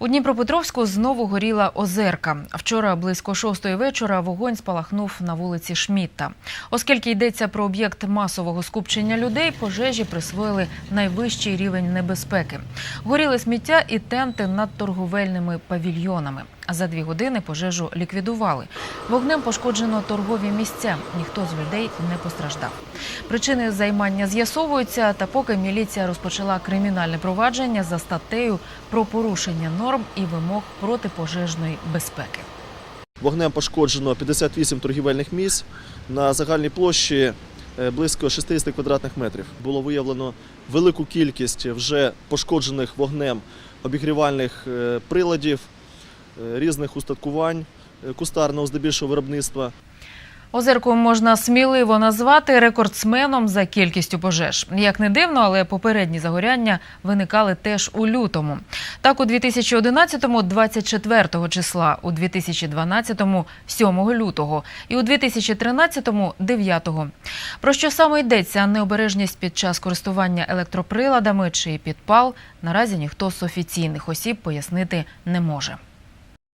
У Дніпропетровську знову горіла озерка. Вчора близько шостої вечора вогонь спалахнув на вулиці Шмітта. Оскільки йдеться про об'єкт масового скупчення людей, пожежі присвоїли найвищий рівень небезпеки. Горіли сміття і тенти над торговельними павільйонами. За дві години пожежу ліквідували. Вогнем пошкоджено торгові місця. Ніхто з людей не постраждав. Причини займання з'ясовуються, та поки міліція розпочала кримінальне провадження за статтею про порушення норм і вимог протипожежної безпеки. Вогнем пошкоджено 58 торгівельних місць на загальній площі е, близько 60 квадратних метрів. Було виявлено велику кількість вже пошкоджених вогнем обігрівальних е, приладів, різних устаткувань е, кустарного здебільшого виробництва. Озерку можна сміливо назвати рекордсменом за кількістю пожеж. Як не дивно, але попередні загоряння виникали теж у лютому. Так, у 2011-му – 24 числа, у 2012-му – 7 лютого і у 2013-му – 9. Про що саме йдеться необережність під час користування електроприладами чи підпал, наразі ніхто з офіційних осіб пояснити не може.